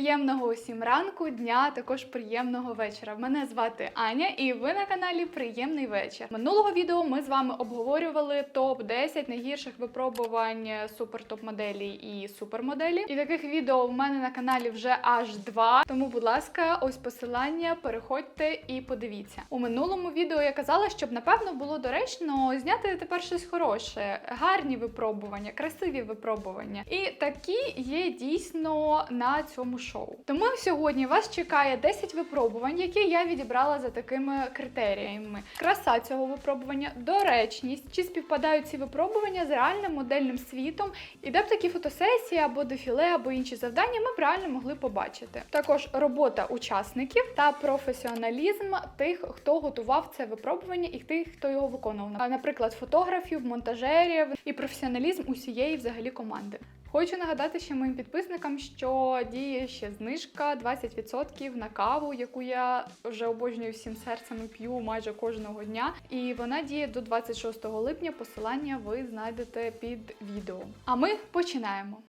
Приємного усім ранку, дня, також приємного вечора. Мене звати Аня, і ви на каналі Приємний вечір. Минулого відео ми з вами обговорювали топ 10 найгірших випробувань супер топ моделі і супермоделі. І таких відео в мене на каналі вже аж два. Тому, будь ласка, ось посилання, переходьте і подивіться. У минулому відео я казала, щоб напевно було доречно зняти тепер щось хороше, гарні випробування, красиві випробування. І такі є дійсно на цьому шоу. Тому сьогодні вас чекає 10 випробувань, які я відібрала за такими критеріями: краса цього випробування, доречність, чи співпадають ці випробування з реальним модельним світом, і де б такі фотосесії або дефіле, або інші завдання ми б реально могли побачити. Також робота учасників та професіоналізм тих, хто готував це випробування, і тих, хто його виконував. Наприклад, фотографів, монтажерів і професіоналізм усієї взагалі команди. Хочу нагадати ще моїм підписникам, що діє ще знижка 20% на каву, яку я вже обожнюю всім серцем і п'ю майже кожного дня. І вона діє до 26 липня. Посилання ви знайдете під відео. А ми починаємо.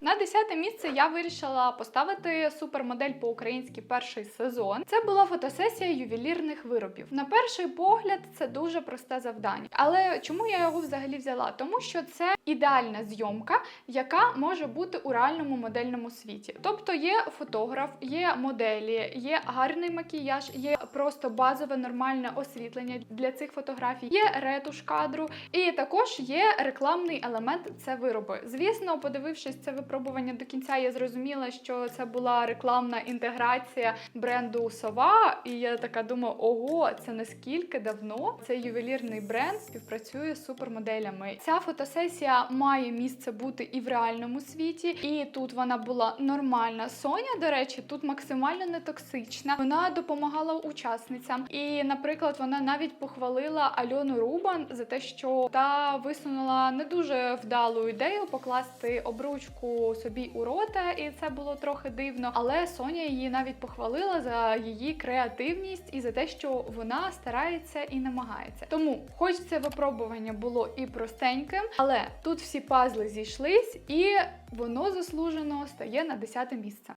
На 10 місце я вирішила поставити супермодель по-українськи перший сезон. Це була фотосесія ювелірних виробів. На перший погляд, це дуже просте завдання. Але чому я його взагалі взяла? Тому що це ідеальна зйомка, яка може бути у реальному модельному світі. Тобто є фотограф, є моделі, є гарний макіяж, є просто базове нормальне освітлення для цих фотографій, є ретуш кадру, і також є рекламний елемент. Це вироби. Звісно, подивившись це випробування до кінця, я зрозуміла, що це була рекламна інтеграція бренду Сова. І я така думаю, ого, це наскільки давно цей ювелірний бренд співпрацює з супермоделями. Ця фотосесія має місце бути і в реальному світі, і тут вона була нормальна. Соня, до речі, тут максимально не токсична. Вона допомагала учасницям. І, наприклад, вона навіть похвалила Альону Рубан за те, що та висунула не дуже вдалу ідею покласти обручку собі у рота, і це було трохи дивно. Але Соня її навіть похвалила за її креативність і за те, що вона старається і намагається. Тому, хоч це випробування було і простеньким, але тут всі пазли зійшлись, і воно заслужено стає на 10 місце.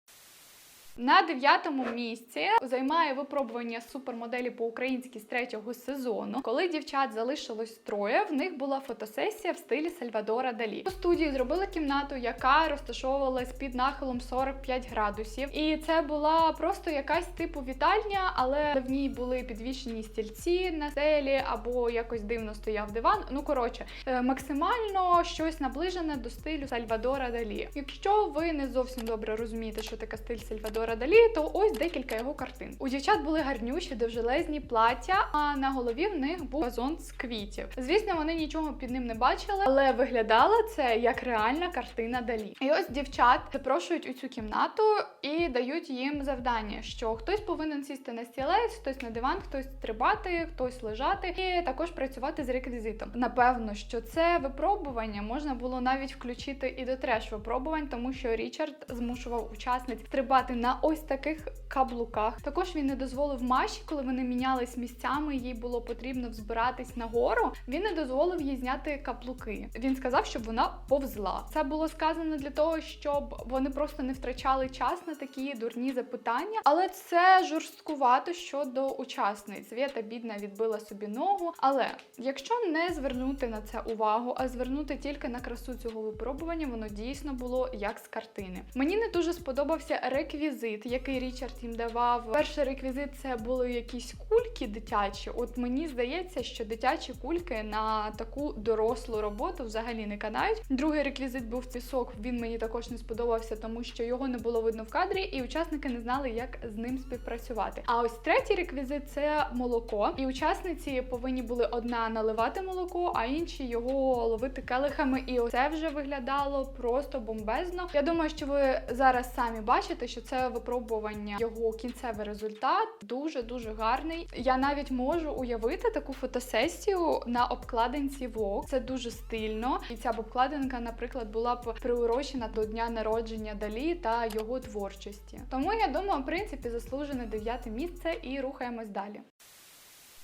На дев'ятому місці займає випробування супермоделі по-українськи з третього сезону. Коли дівчат залишилось троє, в них була фотосесія в стилі Сальвадора Далі. У студії зробили кімнату, яка розташовувалась під нахилом 45 градусів. І це була просто якась типу вітальня, але в ній були підвішені стільці на стелі або якось дивно стояв диван. Ну коротше, е, максимально щось наближене до стилю Сальвадора Далі. Якщо ви не зовсім добре розумієте, що таке стиль Сальвадора Далі, то ось декілька його картин. У дівчат були гарнющі, довжелезні плаття, а на голові в них був вазон з квітів. Звісно, вони нічого під ним не бачили, але виглядало це як реальна картина Далі. І ось дівчат запрошують у цю кімнату і дають їм завдання, що хтось повинен сісти на стілець, хтось на диван, хтось стрибати, хтось лежати, і також працювати з реквізитом. Напевно, що це випробування можна було навіть включити і до треш випробувань, тому що Річард змушував учасниць стрибати на ось таких каблуках. Також він не дозволив Маші, коли вони мінялись місцями, їй було потрібно взбиратись нагору. Він не дозволив їй зняти каблуки. Він сказав, щоб вона повзла. Це було сказано для того, щоб вони просто не втрачали час на такі дурні запитання. Але це жорсткувато щодо учасниць. Вєта бідна відбила собі ногу. Але якщо не звернути на це увагу, а звернути тільки на красу цього випробування, воно дійсно було як з картини. Мені не дуже сподобався реквізит, який Річард їм давав. Перший реквізит це були якісь кульки дитячі. От мені здається, що дитячі кульки на таку дорослу роботу взагалі не канають. Другий реквізит був пісок. Він мені також не сподобався, тому що його не було видно в кадрі, і учасники не знали, як з ним співпрацювати. А ось третій реквізит це молоко. І учасниці повинні були одна наливати молоко, а інші його ловити келихами. І оце вже виглядало просто бомбезно. Я думаю, що ви зараз самі бачите, що це випробування його кінцевий результат дуже дуже гарний. Я навіть можу уявити таку фотосесію на обкладинці Vogue. Це дуже стильно, і ця б обкладинка, наприклад, була б приурочена до дня народження Далі та його творчості. Тому я думаю, в принципі, заслужене дев'яте місце і рухаємось далі.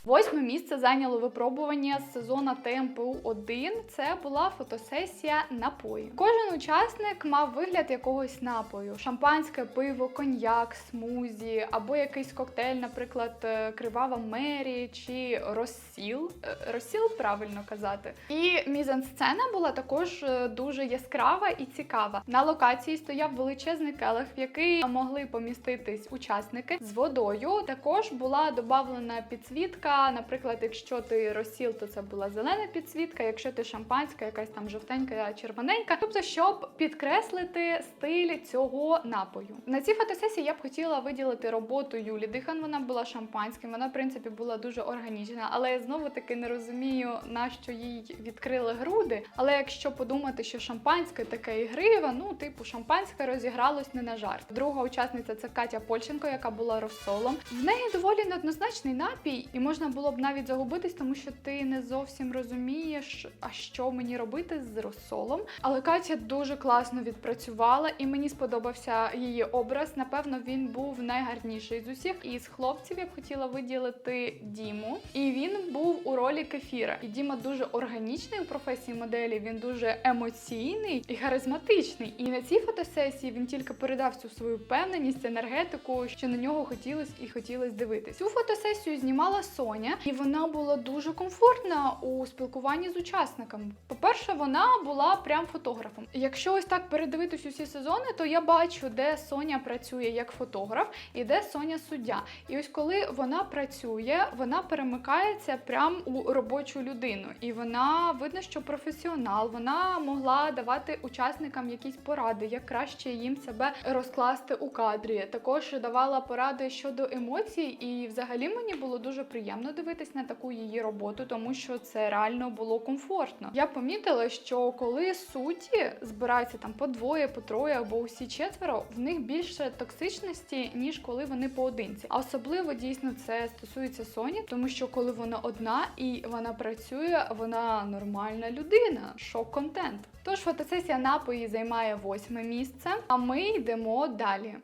Восьме місце зайняло випробування з сезону ТМПУ 1 Це була фотосесія напої. Кожен учасник мав вигляд якогось напою: шампанське, пиво, коньяк, смузі або якийсь коктейль, наприклад, е, кривава мері чи розсіл. Е, Розсіл правильно казати. І мізансцена була також е, дуже яскрава і цікава. На локації стояв величезний келих, в який могли поміститись учасники з водою. Також була додавлена підсвітка. Наприклад, якщо ти розсіл, то це була зелена підсвітка. Якщо ти шампанська, якась там жовтенька, червоненька. Тобто, щоб підкреслити стиль цього напою. На цій фотосесії я б хотіла виділити роботу Юлі Дихан. Вона була шампанським. Вона, в принципі, була дуже органічна, але я знову таки не розумію, на що їй відкрили груди. Але якщо подумати, що шампанське таке ігриве, ну типу шампанське розігралось не на жарт. Друга учасниця це Катя Польченко, яка була розсолом. В неї доволі неоднозначний напій, і можна було б навіть загубитись, тому що ти не зовсім розумієш, а що мені робити з розсолом. Але Катя дуже класно відпрацювала, і мені сподобався її образ. Напевно, він був найгарніший з усіх. І з хлопців я б хотіла виділити Діму. І він був у ролі кефіра. І Діма дуже органічний у професії моделі. Він дуже емоційний і харизматичний. І на цій фотосесії він тільки передав всю свою впевненість, енергетику, що на нього хотілось і хотілось дивитись. Цю фотосесію знімала Соня, і вона була дуже комфортна у спілкуванні з учасниками. По-перше, вона була прям фотографом. Якщо ось так передивитись усі сезони, то я бачу, де Соня працює як фотограф і де Соня суддя. І ось коли вона працює, вона перемикається прям у робочу людину, і вона видно, що професіонал. Вона могла давати учасникам якісь поради, як краще їм себе розкласти у кадрі. Також давала поради щодо емоцій, і взагалі мені було дуже приємно дивитись на таку її роботу, тому що це реально було комфортно. Я помітила, що коли судді збираються там по двоє, по троє або усі четверо, в них більше токсичності, ніж коли вони поодинці. А особливо дійсно це стосується Соні, тому що коли вона одна і вона працює, вона нормальна людина. Шок-контент. Тож фотосесія напої займає восьме місце, а ми йдемо далі.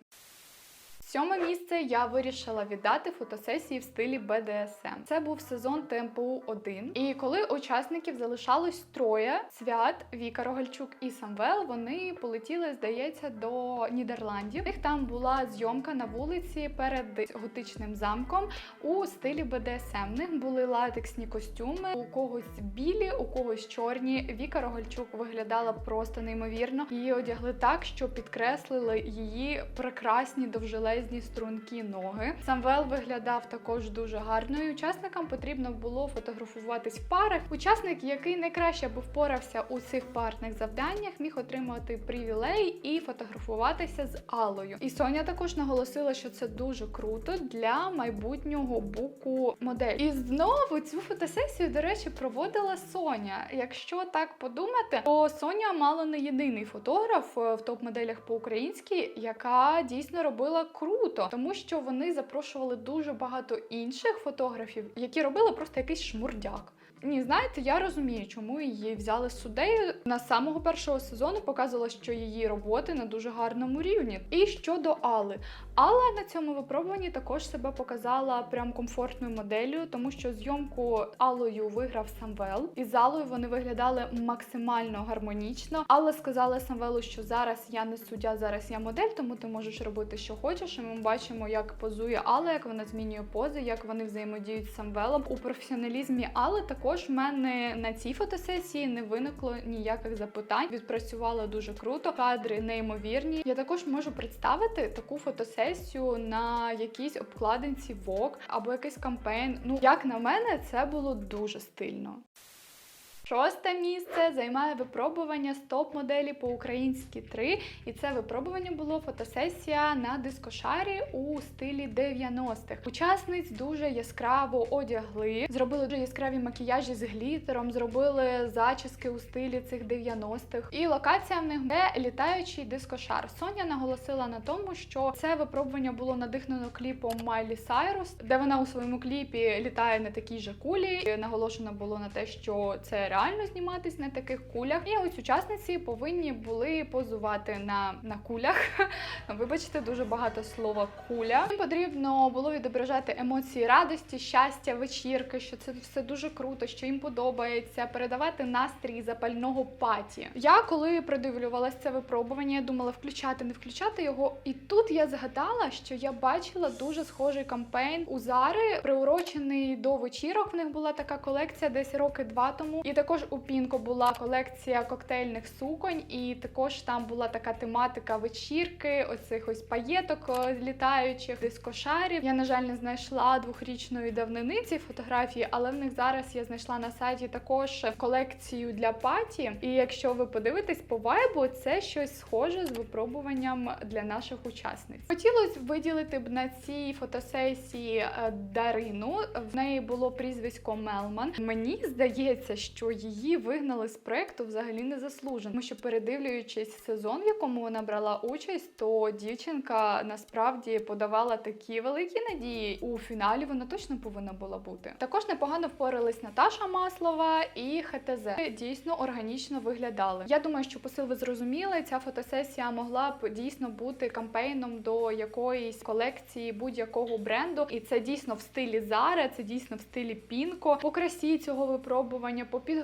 Сьоме місце я вирішила віддати фотосесії в стилі BDSM. Це був сезон ТМПУ 1 І коли учасників залишалось троє: свят, Віка Рогальчук і Самвел, вони полетіли, здається, до Нідерландів. У них там була зйомка на вулиці перед готичним замком у стилі BDSM. В них були латексні костюми, у когось білі, у когось чорні. Віка Рогальчук виглядала просто неймовірно. Її одягли так, що підкреслили її прекрасні довжелезні стрункі ноги. Самвел виглядав також дуже гарно. і Учасникам потрібно було фотографуватись в парах. Учасник, який найкраще би впорався у цих парних завданнях, міг отримати привілей і фотографуватися з Алою. І Соня також наголосила, що це дуже круто для майбутнього буку модель. І знову цю фотосесію, до речі, проводила Соня. Якщо так подумати, то Соня мало не єдиний фотограф е, в топ-моделях по-українськи, яка дійсно робила круто, тому що вони запрошували дуже багато інших фотографів, які робили просто якийсь шмурдяк. Ні, знаєте, я розумію, чому її взяли суддею. На самого першого сезону показувала, що її роботи на дуже гарному рівні. І щодо Алли, Алла на цьому випробуванні також себе показала прям комфортною моделлю, тому що зйомку Аллою виграв Самвел, і з Аллою вони виглядали максимально гармонічно. Алла сказала Самвелу, що зараз я не суддя, зараз я модель, тому ти можеш робити, що хочеш. І ми бачимо, як позує Алла, як вона змінює пози, як вони взаємодіють з Самвелом. У професіоналізмі Алли також в мене на цій фотосесії не виникло ніяких запитань. Відпрацювала дуже круто, кадри неймовірні. Я також можу представити таку фотосесію на якійсь обкладинці Vogue або якийсь кампейн. Ну, як на мене, це було дуже стильно. Шосте місце займає випробування з топ-моделі по-українськи 3. І це випробування було фотосесія на дискошарі у стилі 90-х. Учасниць дуже яскраво одягли, зробили дуже яскраві макіяжі з глітером, зробили зачіски у стилі цих 90-х. І локація в них де літаючий дискошар. Соня наголосила на тому, що це випробування було надихнено кліпом Майлі Сайрус, де вона у своєму кліпі літає на такій же кулі. Наголошено було на те, що це нереально зніматись на таких кулях. І ось учасниці повинні були позувати на, на кулях. Вибачте, дуже багато слова куля. Їм потрібно було відображати емоції радості, щастя, вечірки, що це все дуже круто, що їм подобається, передавати настрій запального паті. Я коли придивлювалася це випробування, я думала включати, не включати його. І тут я згадала, що я бачила дуже схожий кампейн у Зари, приурочений до вечірок. В них була така колекція десь роки два тому. І також у Пінко була колекція коктейльних суконь, і також там була така тематика вечірки, оцих ось паєток літаючих, дискошарів. Я, на жаль, не знайшла двохрічної давнини ці фотографії, але в них зараз я знайшла на сайті також колекцію для паті. І якщо ви подивитесь по вайбу, це щось схоже з випробуванням для наших учасниць. Хотілося виділити б на цій фотосесії е, Дарину. В неї було прізвисько Мелман. Мені здається, що її вигнали з проекту взагалі незаслужено. Тому що передивлюючись сезон, в якому вона брала участь, то дівчинка насправді подавала такі великі надії. У фіналі вона точно повинна була бути. Також непогано впорались Наташа Маслова і ХТЗ. Дійсно органічно виглядали. Я думаю, що посил ви зрозуміли. Ця фотосесія могла б дійсно бути кампейном до якоїсь колекції будь-якого бренду, і це дійсно в стилі Zara, це дійсно в стилі Пінко. По красі цього випробування, по підготовці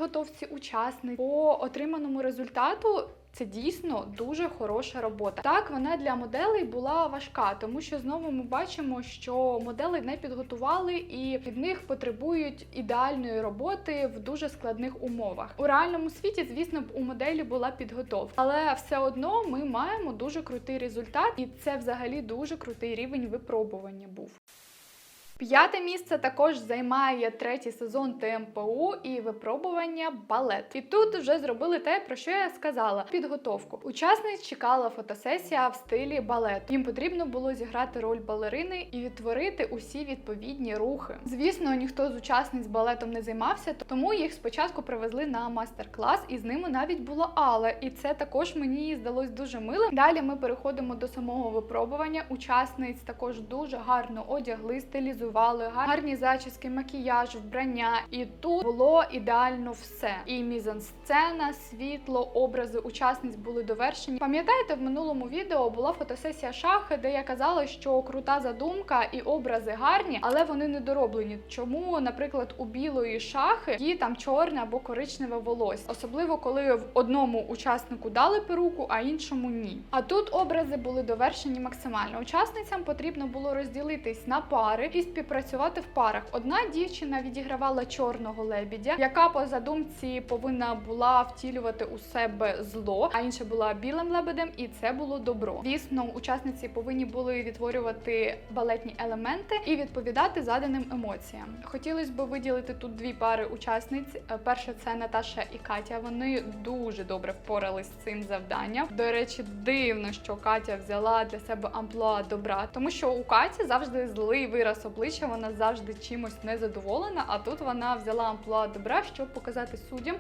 учасниць, по отриманому результату. Це дійсно дуже хороша робота. Так, вона для моделей була важка, тому що знову ми бачимо, що модели не підготували і від них потребують ідеальної роботи в дуже складних умовах. У реальному світі, звісно, б у моделі була підготовка, але все одно ми маємо дуже крутий результат, і це взагалі дуже крутий рівень випробування був. П'яте місце також займає третій сезон ТМПУ і випробування балет. І тут вже зробили те, про що я сказала: підготовку. Учасниць чекала фотосесія в стилі балету. Їм потрібно було зіграти роль балерини і відтворити усі відповідні рухи. Звісно, ніхто з учасниць балетом не займався, тому їх спочатку привезли на майстер-клас, і з ними навіть була Алла. І це також мені здалось дуже милим. Далі ми переходимо до самого випробування. Учасниць також дуже гарно одягли, стилізували гарні зачіски, макіяж, вбрання. І тут було ідеально все. І мізансцена, світло, образи учасниць були довершені. Пам'ятаєте, в минулому відео була фотосесія шахи, де я казала, що крута задумка і образи гарні, але вони не дороблені. Чому, наприклад, у білої шахи її там чорне або коричневе волосся, особливо коли в одному учаснику дали перуку, а іншому ні. А тут образи були довершені максимально. Учасницям потрібно було розділитись на пари і співпрацювати в парах. Одна дівчина відігравала чорного лебідя, яка по задумці повинна була втілювати у себе зло, а інша була білим лебедем, і це було добро. Звісно, учасниці повинні були відтворювати балетні елементи і відповідати заданим емоціям. Хотілося б виділити тут дві пари учасниць. Е, Перша це Наташа і Катя. Вони дуже добре впорались з цим завданням. До речі, дивно, що Катя взяла для себе амплуа добра, тому що у Каті завжди злий вираз обличчя, вона завжди чимось незадоволена. А тут вона взяла амплуа добра, щоб показати суддям,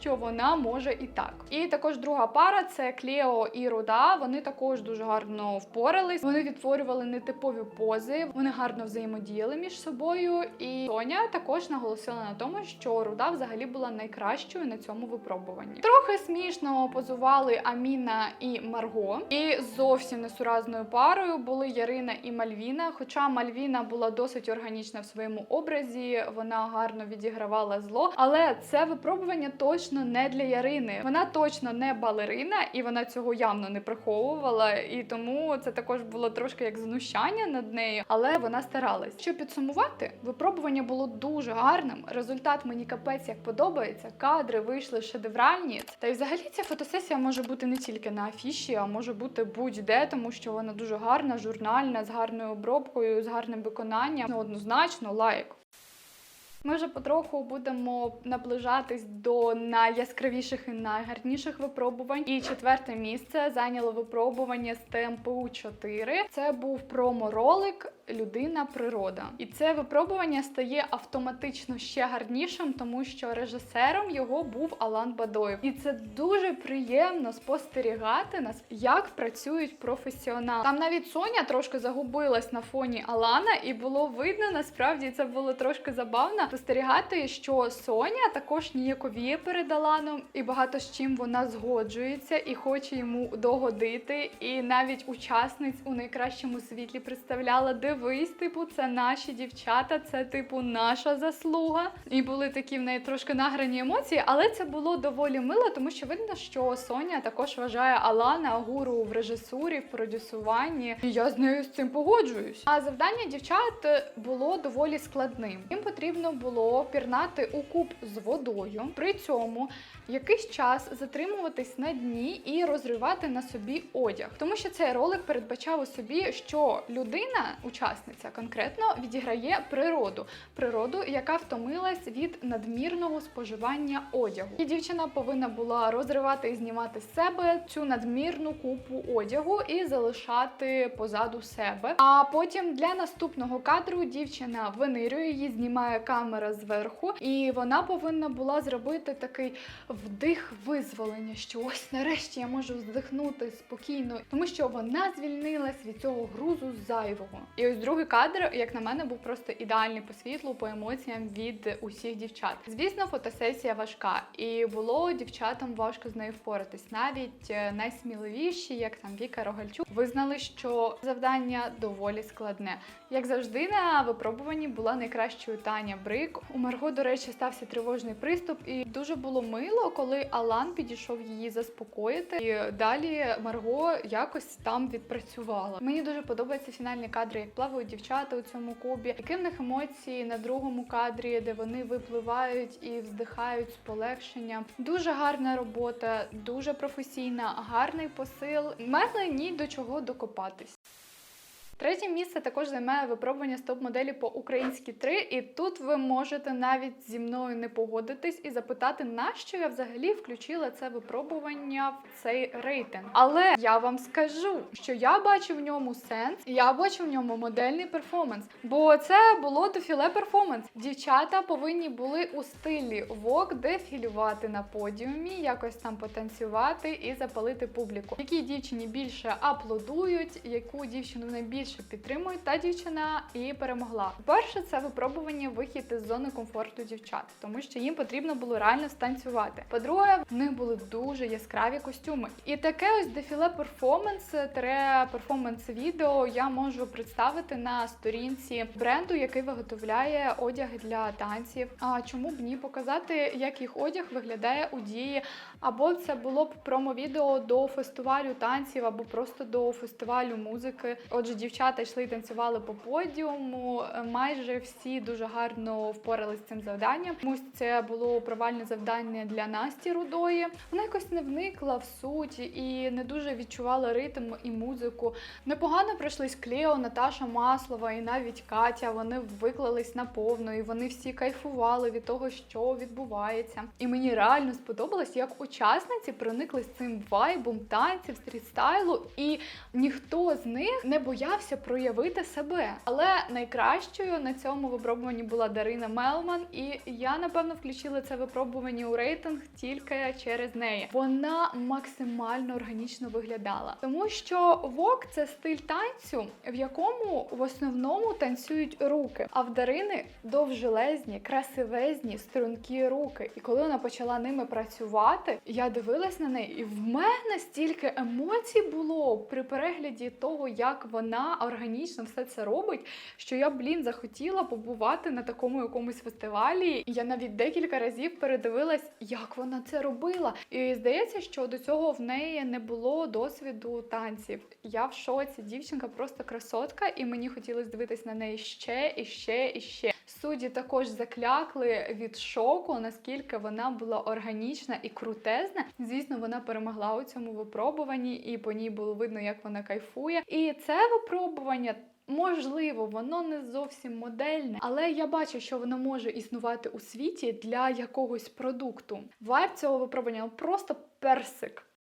що вона може і так. І також друга пара це Клео і Руда. Вони також дуже гарно впорались. Вони відтворювали нетипові пози, вони гарно взаємодіяли між собою. І Соня також наголосила на тому, що Руда взагалі була найкращою на цьому випробуванні. Трохи смішно позували Аміна і Марго. І зовсім несуразною парою були Ярина і Мальвіна. Хоча Мальвіна була досить органічна в своєму образі, вона гарно відігравала зло. Але це випробування точно не для Ярини. Вона точно не балерина, і вона цього явно не приховувала. І тому це також було трошки як знущання над нею, але вона старалась. Щоб підсумувати, випробування було дуже гарним. Результат мені капець як подобається. Кадри вийшли шедевральні. Та й взагалі ця фотосесія може бути не тільки на афіші, а може бути будь-де, тому що вона дуже гарна, журнальна, з гарною обробкою, з гарним виконанням. Ну, однозначно, лайк. Ми вже потроху будемо наближатись до найяскравіших і найгарніших випробувань. І четверте місце зайняло випробування з ТМПУ 4. Це був промо-ролик Людина природа. І це випробування стає автоматично ще гарнішим, тому що режисером його був Алан Бадоєв. І це дуже приємно спостерігати нас, як працюють професіонали. Там навіть Соня трошки загубилась на фоні Алана, і було видно, насправді це було трошки забавно, спостерігати, що Соня також ніяковіє перед Аланом, і багато з чим вона згоджується і хоче йому догодити. І навіть учасниць у найкращому світлі представляла: дивись, типу, це наші дівчата, це типу наша заслуга. І були такі в неї трошки награні емоції, але це було доволі мило, тому що видно, що Соня також вважає Алана гуру в режисурі, в продюсуванні. І я з нею з цим погоджуюсь. А завдання дівчат було доволі складним. Їм потрібно було пірнати у куб з водою. При цьому якийсь час затримуватись на дні і розривати на собі одяг, тому що цей ролик передбачав у собі, що людина, учасниця конкретно, відіграє природу, природу, яка втомилась від надмірного споживання одягу. І дівчина повинна була розривати і знімати з себе цю надмірну купу одягу і залишати позаду себе. А потім для наступного кадру дівчина винирює її, знімає камера зверху, і вона повинна була зробити такий вдих визволення, що ось нарешті я можу вздихнути спокійно, тому що вона звільнилась від цього грузу зайвого. І ось другий кадр, як на мене, був просто ідеальний по світлу, по емоціям від усіх дівчат. Звісно, фотосесія важка, і було дівчатам важко з нею впоратись. Навіть е, найсміливіші, як там Віка Рогальчук, визнали, що завдання доволі складне. Як завжди, на випробуванні була найкращою Таня Брик. У Марго, до речі, стався тривожний приступ, і дуже було мило, коли Алан підійшов її заспокоїти. І далі Марго якось там відпрацювала. Мені дуже подобаються фінальні кадри, як плавають дівчата у цьому кубі, які в них емоції на другому кадрі, де вони випливають і вздихають з полегшенням. Дуже гарна робота, дуже професійна, гарний посил. Мене ні до чого докопатись. Третє місце також займає випробування стоп-моделі по українськи 3, і тут ви можете навіть зі мною не погодитись і запитати, нащо я взагалі включила це випробування в цей рейтинг. Але я вам скажу, що я бачу в ньому сенс, я бачу в ньому модельний перформанс. Бо це було дефіле перформанс. Дівчата повинні були у стилі вок дефілювати на подіумі, якось там потанцювати і запалити публіку. Якій дівчині більше аплодують, яку дівчину найбільше підтримують, та дівчина і перемогла. Перше, це випробування вихід із зони комфорту дівчат, тому що їм потрібно було реально станцювати. По-друге, в них були дуже яскраві костюми. І таке ось дефіле перформанс, тере перформанс відео я можу представити на сторінці бренду, який виготовляє одяг для танців. А чому б ні показати, як їх одяг виглядає у дії? Або це було б промо-відео до фестивалю танців, або просто до фестивалю музики. Отже, дівчата йшли і танцювали по подіуму. Майже всі дуже гарно впоралися з цим завданням. Комусь це було провальне завдання для Насті Рудої. Вона якось не вникла в суть і не дуже відчувала ритм і музику. Непогано пройшлись Клео, Наташа Маслова і навіть Катя. Вони виклались наповно, і вони всі кайфували від того, що відбувається. І мені реально сподобалось, як учасниці проникли з цим вайбом танців, стрітстайлу, і ніхто з них не боявся проявити себе. Але найкращою на цьому випробуванні була Дарина Мелман, і я напевно включила це випробування у рейтинг тільки через неї. Вона максимально органічно виглядала, тому що вок це стиль танцю, в якому в основному танцюють руки. А в Дарини довжелезні, красивезні, стрункі руки. І коли вона почала ними працювати, я дивилась на неї, і в мене стільки емоцій було при перегляді того, як вона органічно все це робить, що я, блін, захотіла побувати на такому якомусь фестивалі. Я навіть декілька разів передивилась, як вона це робила. І здається, що до цього в неї не було досвіду танців. Я в шоці, дівчинка просто красотка, і мені хотілося дивитись на неї ще і ще і ще. Судді також заклякли від шоку, наскільки вона була органічна і крутезна. Звісно, вона перемогла у цьому випробуванні, і по ній було видно, як вона кайфує. І це випробування. Можливо, воно не зовсім модельне, але я бачу, що воно може існувати у світі для якогось продукту. Вайб цього випробування просто персик.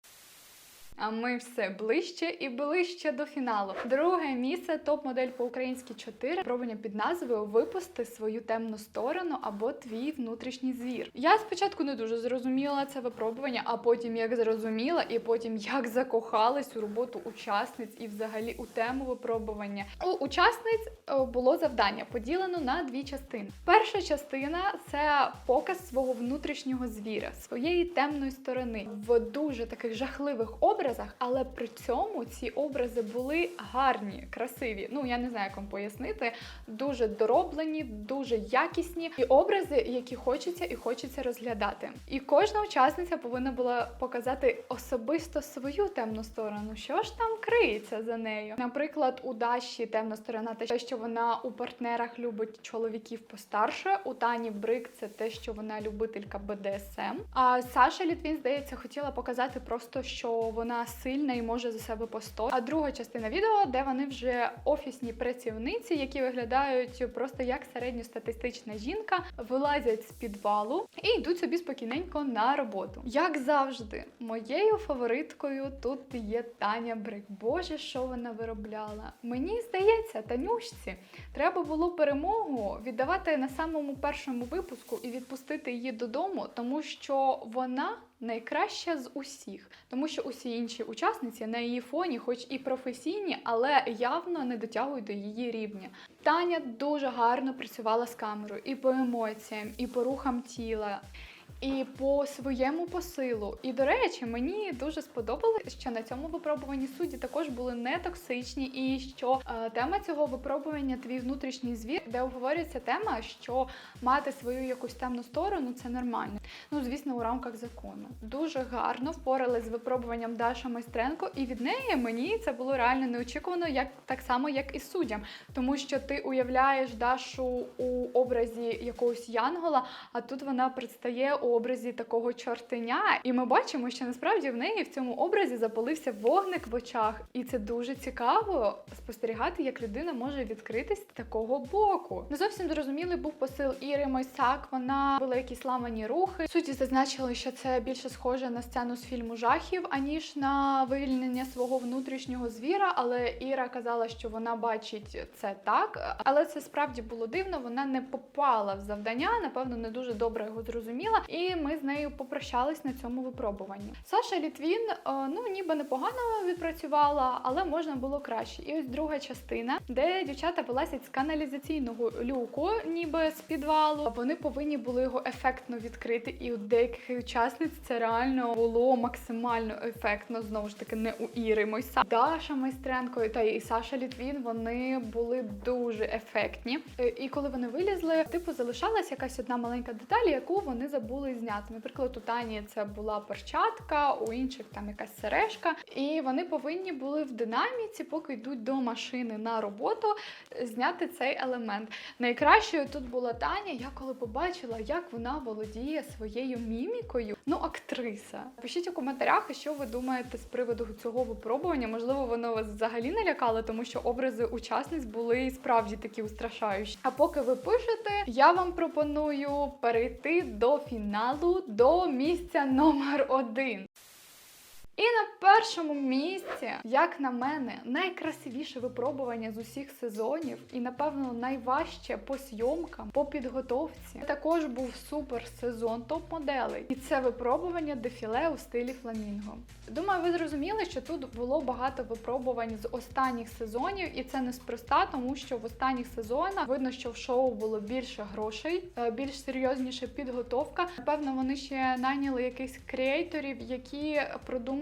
А ми все ближче і ближче до фіналу. Друге місце топ-модель по-українськи 4. Випробування під назвою Випусти свою темну сторону або твій внутрішній звір. Я спочатку не дуже зрозуміла це випробування, а потім як зрозуміла, і потім як закохалась у роботу учасниць і взагалі у тему випробування. У учасниць е, було завдання поділено на дві частини. Перша частина це показ свого внутрішнього звіра, своєї темної сторони в дуже таких жахливих образах, але при цьому ці образи були гарні, красиві. Ну я не знаю, як вам пояснити. Дуже дороблені, дуже якісні і образи, які хочеться і хочеться розглядати. І кожна учасниця повинна була показати особисто свою темну сторону. Що ж там криється за нею? Наприклад, у Даші темна сторона те, що вона у партнерах любить чоловіків постарше. У Тані Брик це те, що вона любителька БДСМ. А Саша Літвін, здається, хотіла показати просто, що вона сильна і може за себе постояти. А друга частина відео, де вони вже офісні працівниці, які виглядають просто як середньостатистична жінка, вилазять з підвалу і йдуть собі спокійненько на роботу. Як завжди, моєю фавориткою тут є Таня Брик. Боже, що вона виробляла? Мені здається, Танюшці треба було перемогу віддавати на самому першому випуску і відпустити її додому, тому що вона. Найкраща з усіх, тому що усі інші учасниці на її фоні, хоч і професійні, але явно не дотягують до її рівня. Таня дуже гарно працювала з камерою і по емоціям, і по рухам тіла. І по своєму посилу. І до речі, мені дуже сподобалось, що на цьому випробуванні судді також були не токсичні, і що е, тема цього випробування твій внутрішній звір, де обговорюється тема, що мати свою якусь темну сторону це нормально. Ну, звісно, у рамках закону. Дуже гарно впоралась з випробуванням Даша Майстренко, і від неї мені це було реально неочікувано, як так само, як і суддям. Тому що ти уявляєш Дашу у образі якогось янгола, а тут вона предстає образі такого чортеня. І ми бачимо, що насправді в неї в цьому образі запалився вогник в очах. І це дуже цікаво спостерігати, як людина може відкритись з такого боку. Не зовсім зрозумілий був посил Іри Мойсак. Вона робила якісь ламані рухи. Судді зазначили, що це більше схоже на сцену з фільму жахів, аніж на вивільнення свого внутрішнього звіра. Але Іра казала, що вона бачить це так. Але це справді було дивно. Вона не попала в завдання, напевно, не дуже добре його зрозуміла. І ми з нею попрощались на цьому випробуванні. Саша Літвін, е, ну ніби непогано відпрацювала, але можна було краще. І ось друга частина, де дівчата вилазять з каналізаційного люку, ніби з підвалу. Вони повинні були його ефектно відкрити. І у деяких учасниць це реально було максимально ефектно. Знову ж таки, не у Іри Мойса. Даша Майстренко та і Саша Літвін вони були дуже ефектні. Е, І коли вони вилізли, типу залишалась якась одна маленька деталь, яку вони забули зняти. Наприклад, у Тані це була перчатка, у інших там якась сережка. І вони повинні були в динаміці, поки йдуть до машини на роботу, зняти цей елемент. Найкращою тут була Таня. Я коли побачила, як вона володіє своєю мімікою. Ну, актриса. Пишіть у коментарях, що ви думаєте з приводу цього випробування. Можливо, воно вас взагалі не лякало, тому що образи учасниць були справді такі устрашаючі. А поки ви пишете, я вам пропоную перейти до фіналу, до місця номер один. І на першому місці, як на мене, найкрасивіше випробування з усіх сезонів, і напевно найважче по зйомкам, по підготовці. Також був супер сезон топ-моделей, і це випробування дефіле у стилі фламінго. Думаю, ви зрозуміли, що тут було багато випробувань з останніх сезонів, і це неспроста, тому що в останніх сезонах видно, що в шоу було більше грошей, е, більш серйозніша підготовка. Напевно, вони ще найняли якихось креаторів, які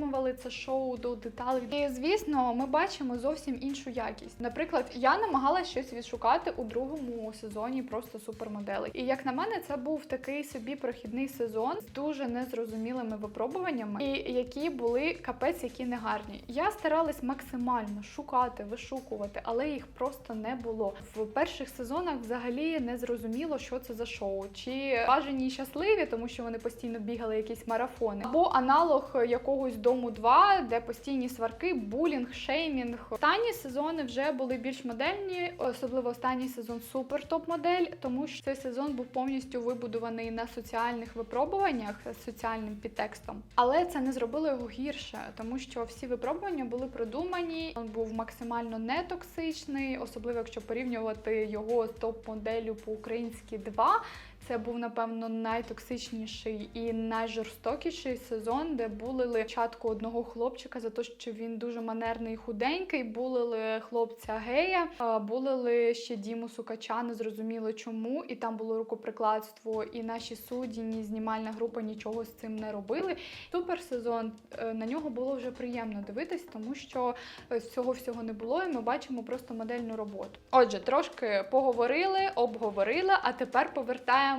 продумували це шоу до деталей. І звісно, ми бачимо зовсім іншу якість. Наприклад, я намагалася щось відшукати у другому сезоні просто супермоделей. І як на мене, це був такий собі прохідний сезон з дуже незрозумілими випробуваннями, і які були капець, які негарні. Я старалась максимально шукати, вишукувати, але їх просто не було. В перших сезонах взагалі не зрозуміло, що це за шоу. Чи бажані і щасливі, тому що вони постійно бігали якісь марафони, або аналог якогось дому 2, де постійні сварки, булінг, шеймінг. Останні сезони вже були більш модельні, особливо останній сезон супер топ-модель, тому що цей сезон був повністю вибудований на соціальних випробуваннях з соціальним підтекстом. Але це не зробило його гірше, тому що всі випробування були продумані. Він був максимально нетоксичний, особливо якщо порівнювати його з топ-моделлю по-українськи 2. Це був напевно найтоксичніший і найжорстокіший сезон, де булили чатку одного хлопчика за те, що він дуже манерний і худенький. Булили хлопця гея, булили ще Діму Сукача, не зрозуміло чому. І там було рукоприкладство, і наші судді, ні знімальна група нічого з цим не робили. Супер сезон е, на нього було вже приємно дивитись, тому що е, цього всього не було, і ми бачимо просто модельну роботу. Отже, трошки поговорили, обговорили, а тепер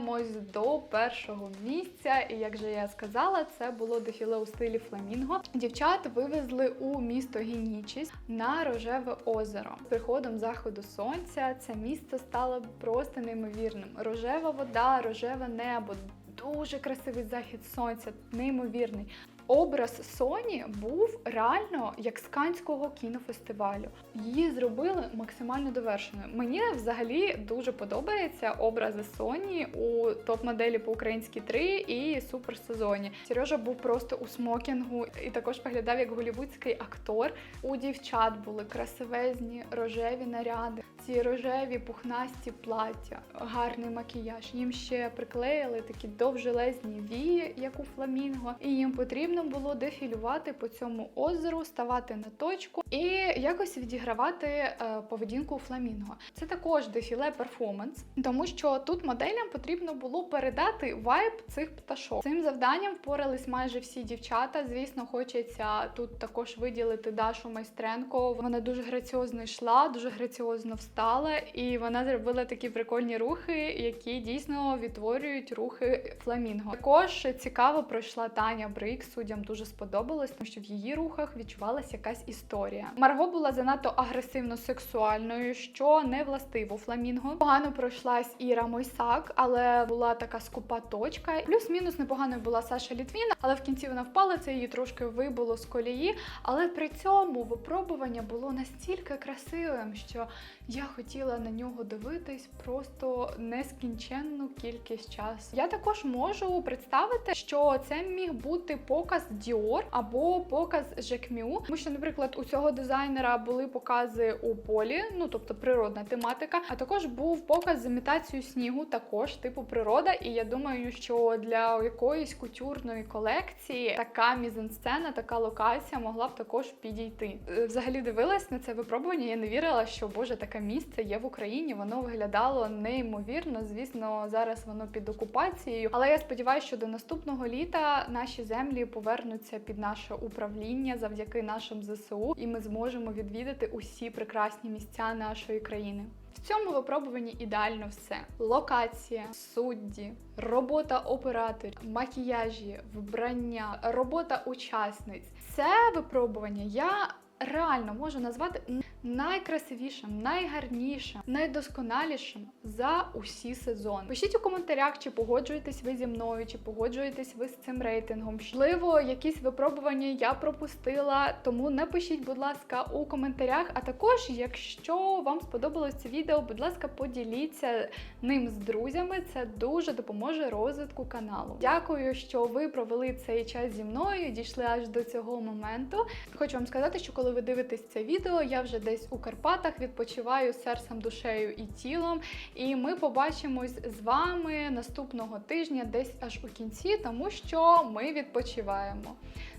повертаємось до першого місця. І як же я сказала, це було дефіле у стилі фламінго. Дівчат вивезли у місто Генічіс на рожеве озеро. З приходом заходу сонця це місто стало просто неймовірним. Рожева вода, рожеве небо. Дуже красивий захід сонця, неймовірний. Образ Соні був реально як з Канського кінофестивалю. Її зробили максимально довершеною. Мені взагалі дуже подобається образи Соні у топ-моделі по українськи 3 і суперсезоні. Сережа був просто у смокінгу і також виглядав як голівудський актор. У дівчат були красивезні рожеві наряди, ці рожеві пухнасті плаття, гарний макіяж. Їм ще приклеїли такі довжелезні вії, як у фламінго, і їм потрібно було дефілювати по цьому озеру, ставати на точку і якось відігравати е, поведінку фламінго. Це також дефіле перформанс, тому що тут моделям потрібно було передати вайб цих пташок. Цим завданням впорались майже всі дівчата. Звісно, хочеться тут також виділити Дашу Майстренко. Вона дуже граціозно йшла, дуже граціозно встала, і вона зробила такі прикольні рухи, які дійсно відтворюють рухи фламінго. Також цікаво пройшла Таня Брик. Суддям дуже сподобалось, тому що в її рухах відчувалася якась історія. Марго була занадто агресивно сексуальною, що не властиво фламінго. Погано пройшлась Іра Мойсак, але була така скупа точка. Плюс-мінус непоганою була Саша Літвіна, але в кінці вона впала. Це її трошки вибило з колії. Але при цьому випробування було настільки красивим, що я хотіла на нього дивитись просто нескінченну кількість часу. Я також можу представити, що це міг бути показ Dior або показ Жекмю. Тому що, наприклад, у цього дизайнера були покази у полі, ну тобто природна тематика. А також був показ з імітацією снігу, також типу природа. І я думаю, що для якоїсь кутюрної колекції така мізансцена, така локація могла б також підійти. Е, Взагалі дивилась на це випробування. Я не вірила, що боже, таке місце є в Україні. Воно виглядало неймовірно. Звісно, зараз воно під окупацією. Але я сподіваюся, що до наступного літа наші землі повернуться під наше управління завдяки нашим ЗСУ, і ми зможемо відвідати усі прекрасні місця нашої країни. В цьому випробуванні ідеально все: локація, судді, робота операторів, макіяжі, вбрання, робота учасниць. Це випробування я. Реально можу назвати найкрасивішим, найгарнішим, найдосконалішим за усі сезони. Пишіть у коментарях, чи погоджуєтесь ви зі мною, чи погоджуєтесь ви з цим рейтингом. Можливо, якісь випробування я пропустила, тому напишіть, будь ласка, у коментарях. А також, якщо вам сподобалось це відео, будь ласка, поділіться ним з друзями. Це дуже допоможе розвитку каналу. Дякую, що ви провели цей час зі мною, дійшли аж до цього моменту. Хочу вам сказати, що коли ви дивитесь це відео, я вже десь у Карпатах відпочиваю серцем, душею і тілом. І ми побачимось з вами наступного тижня, десь аж у кінці, тому що ми відпочиваємо.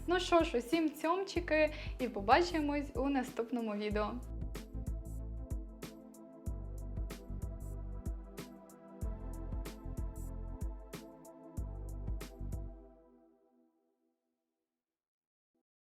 Ну що ж, усім цьомчики, і побачимось у наступному відео.